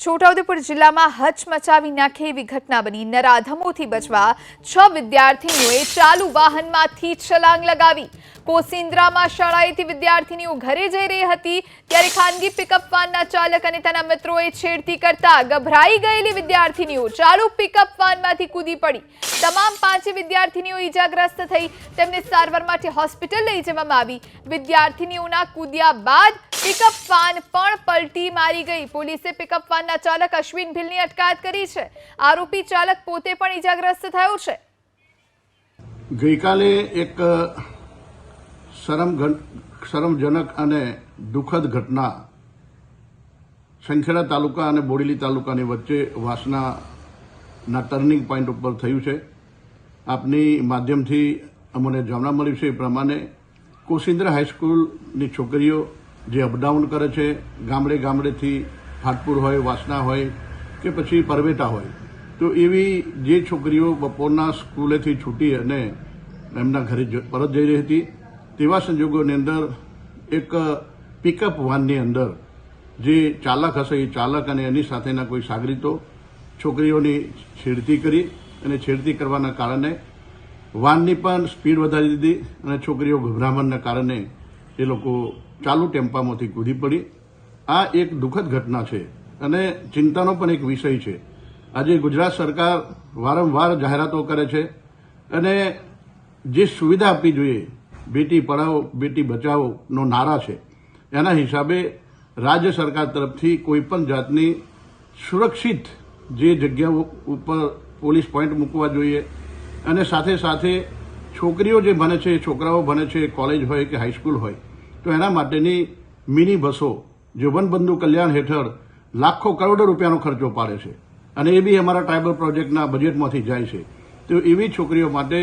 છોટાઉદેપુર જિલ્લામાં હચમચાવી નાખે એવી ઘટના બની. નરાધમોથી બચવા છ વિદ્યાર્થીનીઓએ ચાલુ વાહનમાંથી છલાંગ લગાવી. કોસિન્દ્રામાં શાળાએથી વિદ્યાર્થીનીઓ ઘરે જઈ રહી હતી, ત્યારે ખાનગી પિકઅપ વાનના ચાલક અને તેના મિત્રોએ છેડતી કરતા ગભરાઈ ગયેલી વિદ્યાર્થીનીઓ ચાલુ પિકઅપ વાનમાંથી કૂદી પડી. તમામ પાંચે વિદ્યાર્થીનીઓ ઈજાગ્રસ્ત થઈ. તેમને સારવાર માટે હોસ્પિટલ લઈ જવામાં આવી. વિદ્યાર્થીનીઓના કૂદ્યા બાદ પિકઅપ વાન પણ પલટી મારી ગઈ. પોલીસે પિકઅપ વાનના ચાલક અશ્વિન ભીલની અટકાયત કરી છે. આરોપી ચાલક પોતે પણ ઈજાગ્રસ્ત થયો છે. ગઈકાલે એક શરમ શરમજનક અને દુઃખદ ઘટના સંખેડા તાલુકા અને બોડેલી તાલુકાની વચ્ચે વાસનાના ટર્નિંગ પોઈન્ટ ઉપર થયું છે. આપની માધ્યમથી અમને જાણવા મળ્યું છે એ પ્રમાણે કોસિન્દ્રા હાઈસ્કૂલની છોકરીઓ જે અપડાઉન કરે છે, ગામડે ગામડેથી ફાટપુર હોય, વાસના હોય કે પછી પરવેટા હોય, તો એવી જે છોકરીઓ બપોરના સ્કૂલેથી છૂટી અને એમના ઘરે પરત જઈ રહી હતી, તેવા સંજોગોની અંદર એક પિકઅપ વાનની અંદર જે ચાલક હશે, એ ચાલક અને એની સાથેના કોઈ સાગરીતો છોકરીઓની છેડતી કરી અને છેડતી કરવાના કારણે વાનની પણ સ્પીડ વધારી દીધી અને છોકરીઓ ગભરામણના કારણે એ લોકો ચાલુ ટેમ્પામાંથી કૂદી પડી. આ એક દુઃખદ ઘટના છે અને ચિંતાનો પણ એક વિષય છે. આજે ગુજરાત સરકાર વારંવાર જાહેરાતો કરે છે અને જે સુવિધા આપવી જોઈએ, બેટી પઢાઓ, બેટી બચાવોનો નારા છે. એના હિસાબે રાજ્ય સરકાર તરફથી કોઈપણ જાતની સુરક્ષિત જે જગ્યાઓ ઉપર પોલીસ પોઈન્ટ મૂકવા જોઈએ અને સાથે સાથે છોકરીઓ જે ભણે છે, છોકરાઓ ભણે છે, કોલેજ હોય કે હાઈસ્કૂલ હોય તો એના માટેની મિની બસો જે વનબંધુ કલ્યાણ હેઠળ લાખો કરોડો રૂપિયાનો ખર્ચો પાડે છે. અને એ બી અમારા ટ્રાઇબલ પ્રોજેક્ટના બજેટમાંથી જાય છે. તો એવી છોકરીઓ માટે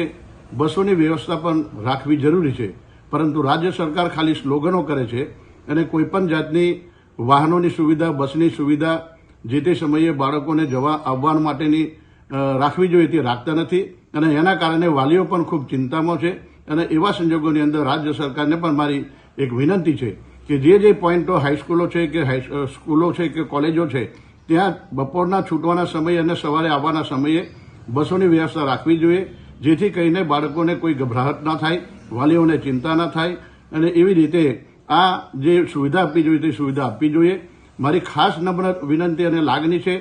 બસોની વ્યવસ્થા પણ રાખવી જરૂરી છે. પરંતુ રાજ્ય સરકાર ખાલી સ્લોગનો કરે છે અને કોઈપણ જાતની વાહનોની સુવિધા, બસની સુવિધા જે તે સમયે બાળકોને જવા આવવા માટેની રાખવી જોઈએ તે રાખતા નથી. અને એના કારણે વાલીઓ પણ ખૂબ ચિંતામાં છે. અને એવા સંજોગોની અંદર રાજ્ય સરકારને પણ મારી એક વિનંતી છે કે જે જે પોઈન્ટો હાઈસ્કૂલો છે કે હાઈ સ્કૂલો છે કે કોલેજો છે, ત્યાં બપોરના છૂટવાના સમયે અને સવારે આવવાના સમયે બસોની વ્યવસ્થા રાખવી જોઈએ, જેથી કરીને બાળકોને કોઈ ગભરાહટ ના થાય, વાલીઓને ચિંતા ના થાય, અને એવી રીતે આ જે સુવિધા આપવી જોઈએ તે સુવિધા આપવી જોઈએ. મારી ખાસ નમ્ર વિનંતી અને લાગણી છે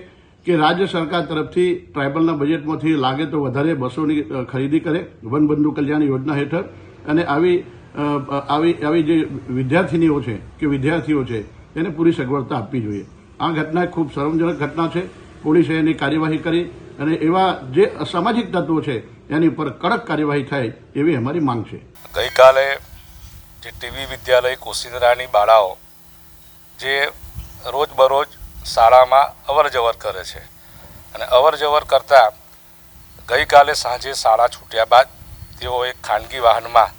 કે રાજ્ય સરકાર તરફથી ટ્રાઇબલના બજેટમાંથી લાગે તો વધારે બસોની ખરીદી કરે વનબંધુ કલ્યાણ યોજના હેઠળ. અને આવી આવી આવી જે વિદ્યાર્થીનીઓ છે કે વિદ્યાર્થીઓ છે, એને પૂરી સગવડતા આપવી જોઈએ. આ ઘટના ખૂબ શરમજનક ઘટના છે. પોલીસે એની કાર્યવાહી કરી અને એવા જે અસામાજિક તત્વો છે, એની ઉપર કડક કાર્યવાહી થાય એવી અમારી માંગ છે. ગઈકાલે જે ટીવી વિદ્યાલય કોશિંદરાની બાળાઓ જે રોજબરોજ શાળામાં અવર જવર કરે છે અને અવર જવર કરતાં ગઈકાલે સાંજે શાળા છૂટ્યા બાદ તેઓ એક ખાનગી વાહનમાં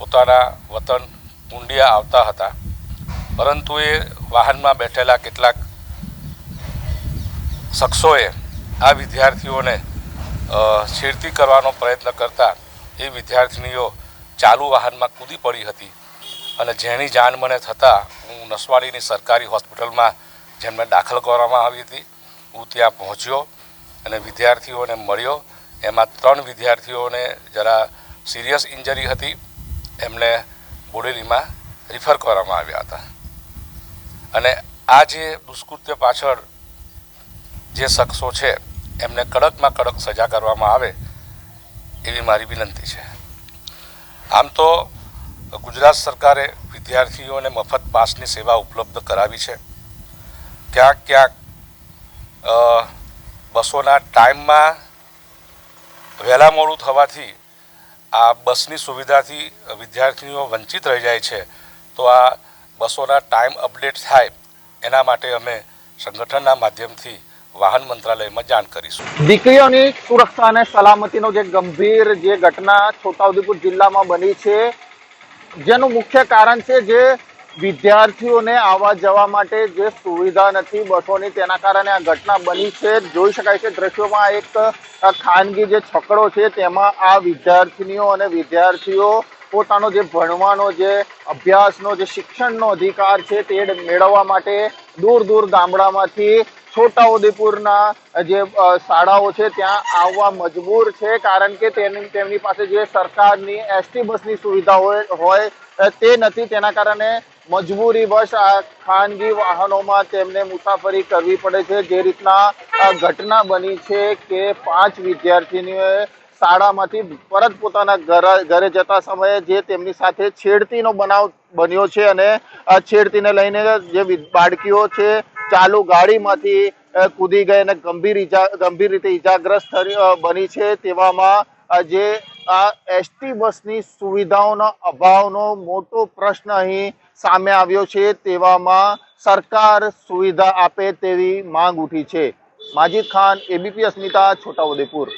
પોતાના વતન કુંડિયા આવતા હતા. પરંતુ એ વાહનમાં બેઠેલા કેટલાક શખ્સોએ આ વિદ્યાર્થીઓને છેડતી કરવાનો પ્રયત્ન કરતા એ વિદ્યાર્થીનીઓ ચાલુ વાહનમાં કૂદી પડી હતી અને જેની જાણ મને થતાં હું નસવાડીની સરકારી હોસ્પિટલમાં જેમને દાખલ કરવામાં આવી હતી, હું ત્યાં પહોંચ્યો અને વિદ્યાર્થીઓને મળ્યો. એમાં ત્રણ વિદ્યાર્થીઓને જરા સિરિયસ ઇન્જરી હતી. એમને બોડેલીમાં રિફર કરવામાં આવ્યા હતા. અને આ જે દુષ્કૃત્ય પાછળ જે શખ્સો છે, એમને કડકમાં કડક સજા કરવામાં આવે એવી મારી વિનંતી છે. આમ તો ગુજરાત સરકારે વિદ્યાર્થીઓને મફત પાસની સેવા ઉપલબ્ધ કરાવી છે. ક્યાંક ક્યાંક બસોના ટાઈમમાં વહેલા મોડું થવાથી આ બસની સુવિધાથી વિદ્યાર્થીઓ વંચિત રહી જાય છે, તો આ બસોના ટાઈમ અપડેટ થાય, એના માટે અમે સંગઠનના માધ્યમથી વાહન મંત્રાલયમાં જાણ કરીશું. દીકરીઓની સુરક્ષા અને સલામતીનો જે ગંભીર જે ઘટના છોટાઉદેપુર જિલ્લામાં બની છે, જેનું મુખ્ય કારણ છે જે વિદ્યાર્થીઓને આવવા જવા માટે જે સુવિધા નથી બસોની, તેના કારણે આ ઘટના બની છે. જોઈ શકાય છે દ્રશ્યોમાં એક ખાનગી જે છકડો છે, તેમાં આ વિદ્યાર્થીનીઓ અને વિદ્યાર્થીઓ પોતાનો જે ભણવાનો જે અભ્યાસનો જે શિક્ષણનો અધિકાર છે, તે મેળવવા માટે દૂર દૂર ગામડામાંથી છોટાઉદેપુરના જે શાળાઓ છે, ત્યાં આવવા મજબૂર છે. કારણ કે તેની, તેમની પાસે જે સરકારની એસટી બસની સુવિધા હોય હોય તે નથી. તેના કારણે મજબૂરી બસ આ ખાનગી વાહનોમાં તેમને મુસાફરી કરવી પડે છે. જે રીતના ઘટના બની છે કે પાંચ વિદ્યાર્થીનીઓએ શાળામાંથી પરત પોતાના ઘરે જતા સમયે જે તેમની સાથે છેડતીનો બનાવ બન્યો છે અને છેડતીને લઈને જે બાળકીઓ છે, ચાલુ ગાડીમાંથી કૂદી ગઈ અને ગંભીર ઈજા, ગંભીર રીતે ઈજાગ્રસ્ત બની છે. તેવામાં જે આ એસટી બસની સુવિધાઓનો અભાવનો મોટો પ્રશ્ન અહીં સામે આવ્યો છે. તેવામાં સરકાર સુવિધા આપે તેવી માંગ ઉઠી છે. માજીદ ખાન એબીપી અસ્મિતા છોટાઉદેપુર